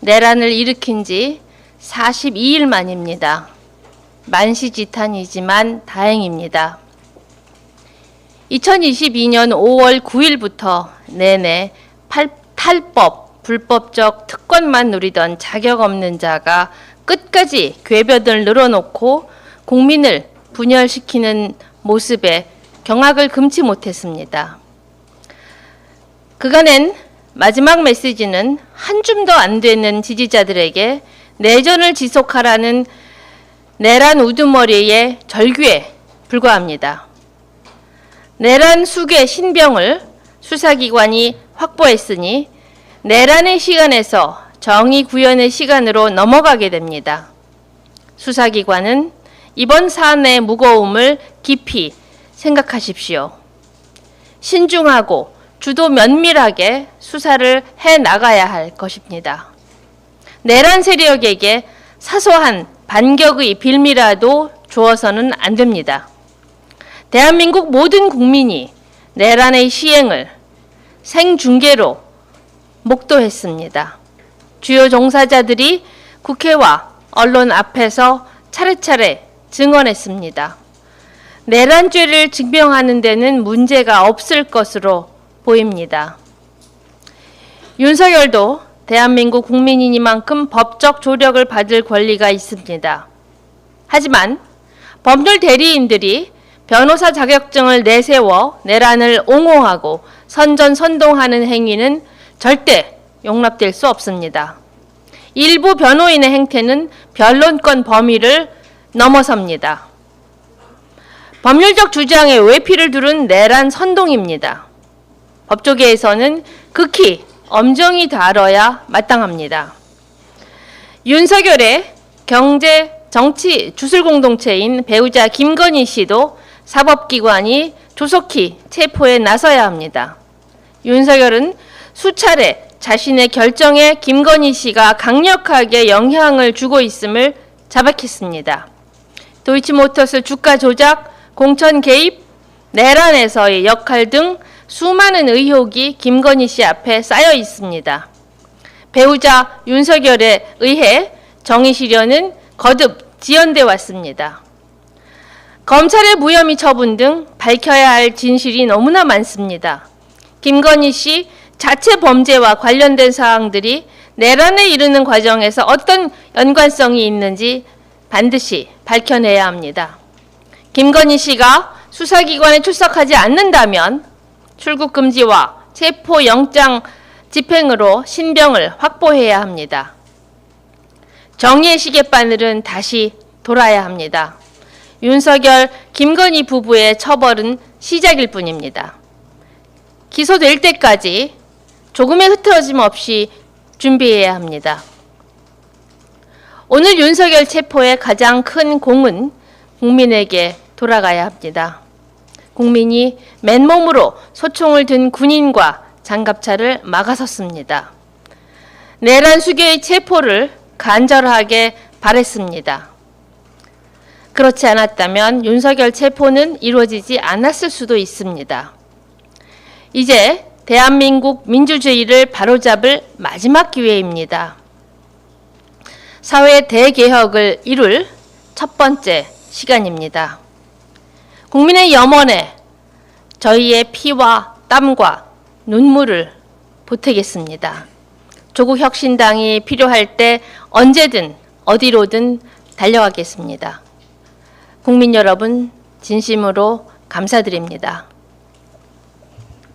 내란을 일으킨 지 42일 만입니다. 만시지탄이지만 다행입니다. 2022년 5월 9일부터 내내 팔, 탈법, 불법적 특권만 누리던 자격 없는 자가 끝까지 궤변을 늘어놓고 국민을 분열시키는 모습에 경악을 금치 못했습니다. 그간엔 마지막 메시지는 한 줌도 안 되는 지지자들에게 내전을 지속하라는 내란 우두머리의 절규에 불과합니다. 내란 수괴 신병을 수사기관이 확보했으니 내란의 시간에서 정의 구현의 시간으로 넘어가게 됩니다. 수사기관은 이번 사안의 무거움을 깊이 생각하십시오. 신중하고 주도 면밀하게 수사를 해 나가야 할 것입니다. 내란 세력에게 사소한 반격의 빌미라도 주어서는 안 됩니다. 대한민국 모든 국민이 내란의 시행을 생중계로 목도했습니다. 주요 종사자들이 국회와 언론 앞에서 차례차례 증언했습니다. 내란죄를 증명하는 데는 문제가 없을 것으로 보입니다. 윤석열도 대한민국 국민이니만큼 법적 조력을 받을 권리가 있습니다. 하지만 법률 대리인들이 변호사 자격증을 내세워 내란을 옹호하고 선전 선동하는 행위는 절대 용납될 수 없습니다. 일부 변호인의 행태는 변론권 범위를 넘어섭니다. 법률적 주장에 외피를 두른 내란 선동입니다. 법조계에서는 극히 엄정히 다뤄야 마땅합니다. 윤석열의 경제 정치 주술 공동체인 배우자 김건희 씨도 사법기관이 조속히 체포에 나서야 합니다. 윤석열은 수차례 자신의 결정에 김건희 씨가 강력하게 영향을 주고 있음을 자백했습니다. 도이치모터스 주가 조작, 공천 개입, 내란에서의 역할 등 수많은 의혹이 김건희 씨 앞에 쌓여 있습니다. 배우자 윤석열에 의해 정의 실현은 거듭 지연돼 왔습니다. 검찰의 무혐의 처분 등 밝혀야 할 진실이 너무나 많습니다. 김건희 씨 자체 범죄와 관련된 사항들이 내란에 이르는 과정에서 어떤 연관성이 있는지 반드시 밝혀내야 합니다. 김건희 씨가 수사기관에 출석하지 않는다면 출국 금지와 체포 영장 집행으로 신병을 확보해야 합니다. 정의의 시계 바늘은 다시 돌아야 합니다. 윤석열, 김건희 부부의 처벌은 시작일 뿐입니다. 기소될 때까지 조금의 흐트러짐 없이 준비해야 합니다. 오늘 윤석열 체포의 가장 큰 공은 국민에게 돌아가야 합니다. 국민이 맨몸으로 소총을 든 군인과 장갑차를 막아섰습니다. 내란 수교의 체포를 간절하게 바랬습니다. 그렇지 않았다면 윤석열 체포는 이루어지지 않았을 수도 있습니다. 이제 대한민국 민주주의를 바로잡을 마지막 기회입니다. 사회 대개혁을 이룰 첫 번째 시간입니다. 국민의 염원에 저희의 피와 땀과 눈물을 보태겠습니다. 조국 혁신당이 필요할 때 언제든 어디로든 달려가겠습니다. 국민 여러분, 진심으로 감사드립니다.